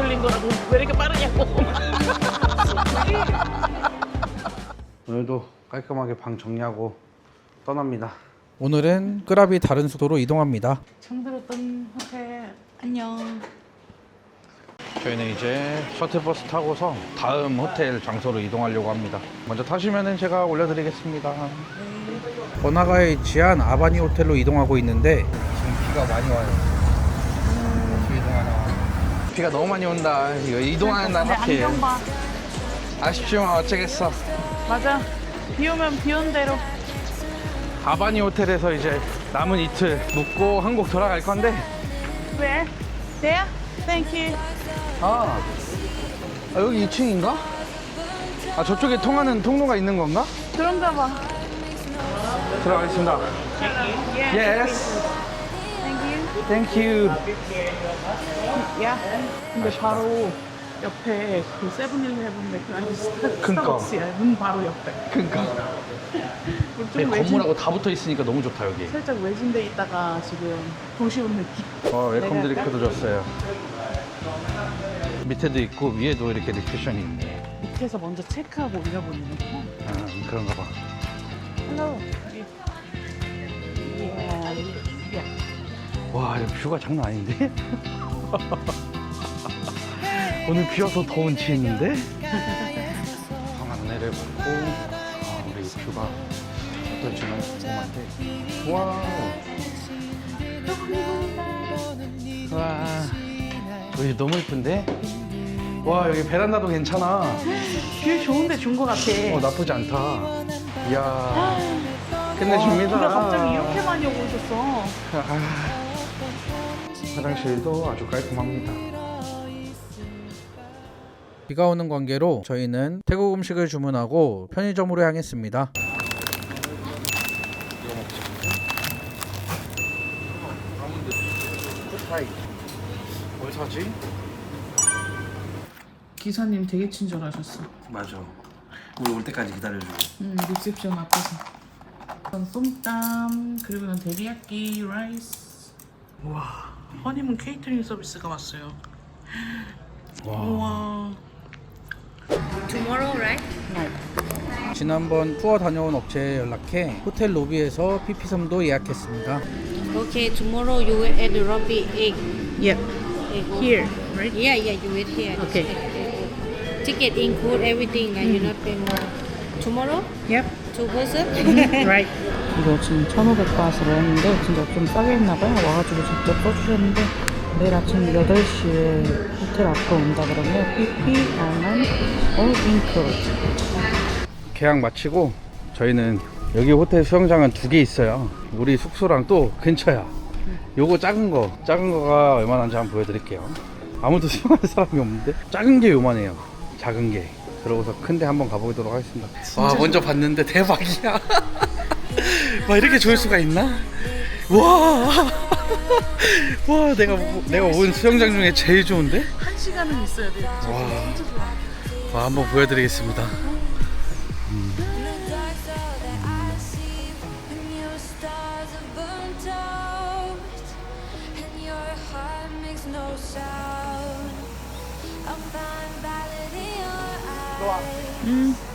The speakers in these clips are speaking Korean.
뚫린 거라고 왜 이렇게 빠르냐고. 오늘도 깔끔하게 방 정리하고 떠납니다. 오늘은 끄랍이 다른 수도로 이동합니다. 처음 들었던 호텔 안녕. 저희는 이제 셔틀버스 타고서 다음 호텔 장소로 이동하려고 합니다. 먼저 타시면은 제가 올려드리겠습니다. 네. 번화가의 지안 아바니 호텔로 이동하고 있는데 지금 비가 많이 와요. 비가 너무 많이 온다. 이거 이동하는 날내 하필. 안경 봐. 아쉽지만 어쩌겠어. 맞아. 비 오면 비 온 대로. 아바니 호텔에서 이제 남은 이틀 묵고 한국 돌아갈 건데 왜? Thank you. 아, 아, 여기 2층인가? 아 저쪽에 통하는 통로가 있는 건가? 그런가 봐. 들어가겠습니다. Yes, Thank you. 야. 근데 바로 옆에 그 세븐일레븐 맥주한테 그니까. 스타벅스야. 문 바로 옆에. 그러니까 우리 네, 좀 외진, 건물하고 다 붙어 있으니까 너무 좋다 여기. 살짝 외진데 있다가 지금 도시 온 느낌. 어, 웰컴 내가 드링크도 줬어요. 밑에도 있고 위에도 이렇게 리셉션이 있네. 밑에서 먼저 체크하고 올려보는 거. 아, 그런가 봐. Hello. Yeah. Yeah. 와, 여기 뷰가 장난 아닌데? 오늘 비 와서 더 운치했는데? 방 안내를 보고, 아, 우리 뷰가 어떨지는 궁금한데. 와. 와. 여기 너무 예쁜데? 와, 여기 베란다도 괜찮아. 뷰 좋은데 준 거 같아. 어, 나쁘지 않다. 이야. 와, 끝내줍니다. 비가 갑자기 이렇게 많이 오고 있었어. 아, 화장실도 아주 깔끔합니다. 비가 오는 관계로 저희는 태국 음식을 주문하고 편의점으로 향했습니다. 뭘 사지? 기사님 되게 친절하셨어. 맞아. 우리 올 때까지 기다려주고. 음, 리셉션 앞에서. 이건 쏨땀, 그리고는 데리야끼 라이스. 우와, 허니문 케이터링 서비스가 왔어요. 우와. Tomorrow, right? 지난번 투어 다녀온 업체에 연락해 호텔 로비에서 피피섬도 예약했습니다. Okay, tomorrow you will at the lobby egg. Yeah, egg. here, right? Yeah, yeah, you wait here. Okay. Ticket include everything and you not pay more. Tomorrow, Yep. two person. right. 이거 지금 1,500바트로 했는데 진짜 좀 싸게 했나봐요. 와가지고 직접 써주셨는데 내일 아침 8시에 호텔 앞으로 온다 그러면 PP, 알만, all include. 계약 마치고 저희는 여기 호텔 수영장은 두 개 있어요. 우리 숙소랑 또 근처야. 요거 작은 거, 작은 거가 얼마나인지 한번 보여드릴게요. 아무도 수영하는 사람이 없는데 작은 게 요만해요. 작은 게. 그러고서 큰데 한번 가보도록 하겠습니다. 와 먼저 봤는데 대박이야. 와 이렇게 좋을 수가 있나? 와, 와 내가 내가 온 수영장 중에 제일 좋은데? 한 시간은 있어야 돼요. 와, 와 한번 보여드리겠습니다. And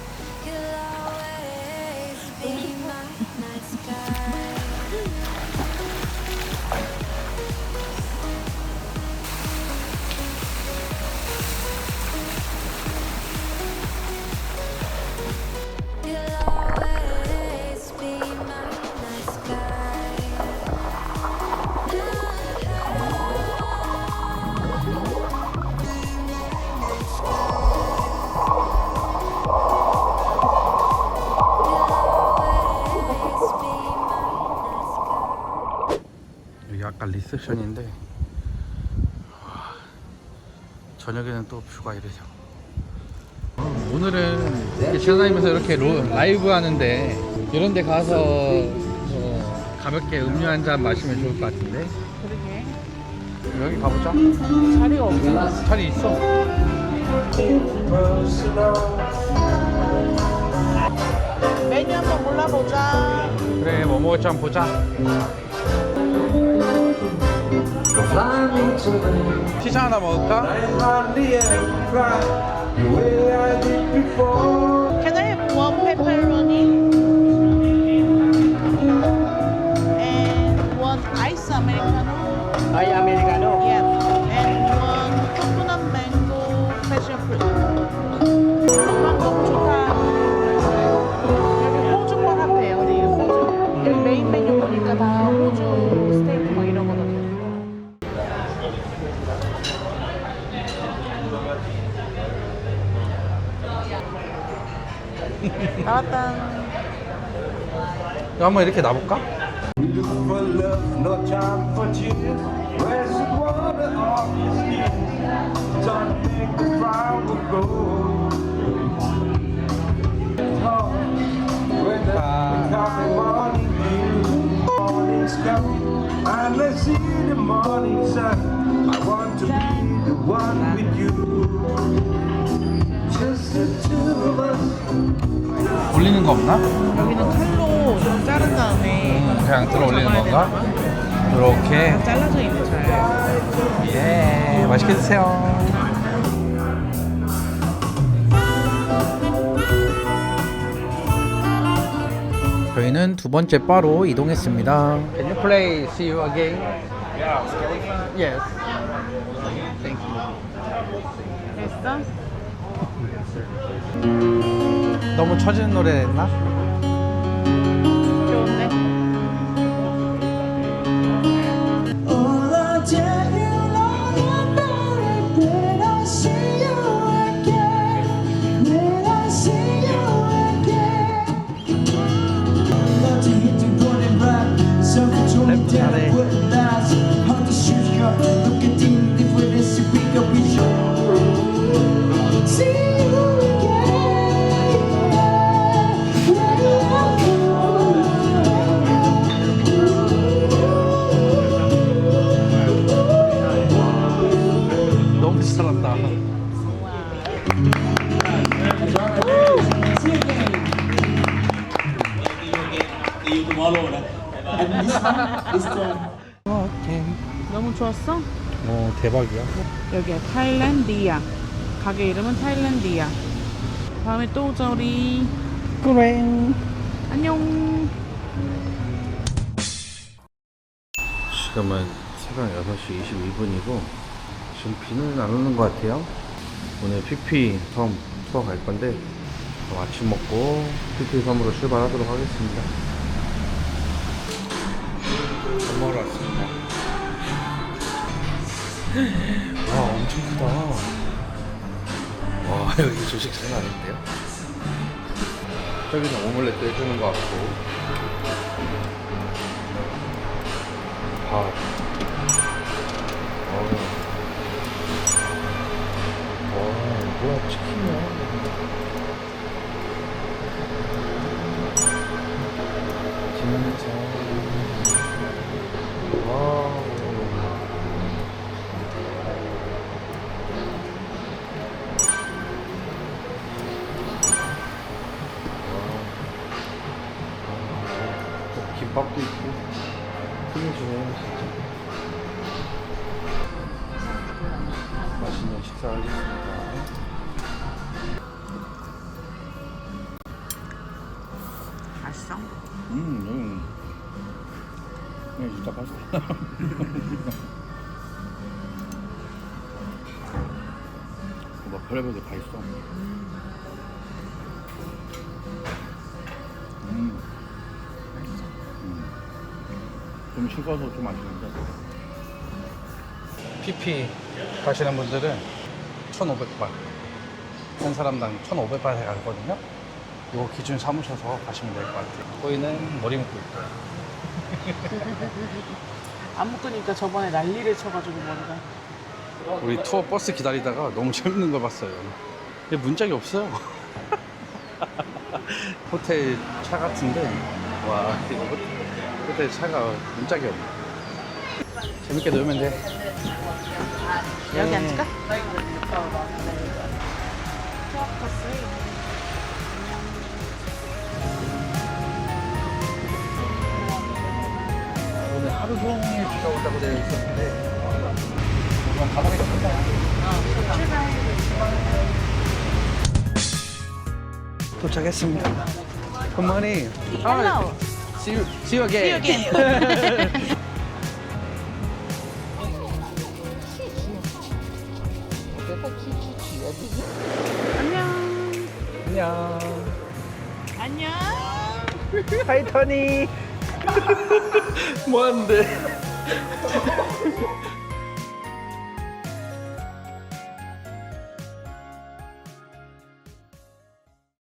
여기 아까 리셉션인데 와, 저녁에는 또 뷰가 이래서 오늘은 지나다니면서 이렇게 로- 라이브 하는데 이런 데 가서 뭐 가볍게 음료 한 잔 마시면 좋을 것 같은데 그러게. 여기 가보자 자리가 없어. 자리 있어 메뉴 한번 골라보자. 그래 뭐 먹을지 한번 보자 피자 하나 먹을까? Can I have one pepperoni? 나왔다. 한번 이렇게 놔볼까? Look for love, no time for tears. Where's the water off his knees? Don't make the fire will go. When the coming morning dew, morning's coming, and I see the morning sun. I want to be the one with you. Just the two of us. 올리는 거 없나? 여기는 칼로 좀 자른 다음에 그냥 들어 올리는 건가? 이렇게. 잘라져 있네 잘. 예, 맛있게 드세요. 저희는 두 번째 바로 이동했습니다. Can you play See You Again? Yes. Thank you. 됐어? 너무 처지는 노래 했나? I tell you, 너무 좋았어? 오 대박이야. 여기야 타일랜디아. 가게 이름은 타일랜디아. 다음에 또 오자 우리. 그래. 안녕. 지금은 새벽 6시 22분이고 지금 비는 안 오는 것 같아요. 오늘 피피 섬 투어 갈 건데 아침 먹고 피피 섬으로 출발하도록 하겠습니다. 밥 먹으러 왔습니다. 와 엄청 크다. 와 여기 조식 장난 아닌데요? 저기는 오믈렛도 해주는 것 같고 밥. 밥도 있고. 끝내주네요, 진짜. 맛있는 식사 하겠습니다. 맛있어? 음, 음. 네, 진짜 맛있다. 뭐 별의별 게다 있어. 음. 좀 식어서 좀 맛있는데. PP 가시는 분들은 1,500발. 한 사람당 1,500발 해가거든요. 이거 기준 삼으셔서 가시면 될 것 같아요. 거기는 머리 묶고 있고요. 안 묶으니까 저번에 난리를 쳐가지고 머리가. 우리 투어 버스 기다리다가 너무 재밌는 걸 봤어요. 근데 문짝이 없어요. 호텔 차 같은데, 와, 이거 호텔, 호텔 차가 문짝이 없네. 재밌게 놀면 돼. 여기 앉을까? 오늘 하루 종일 비가 온다고 되어 있었는데, 그럼 가보겠습니다. 도착했습니다. Morning. Hello. See you, see you again. See you again. 안녕. 안녕. 안녕. 하이 토니. 뭐하는데?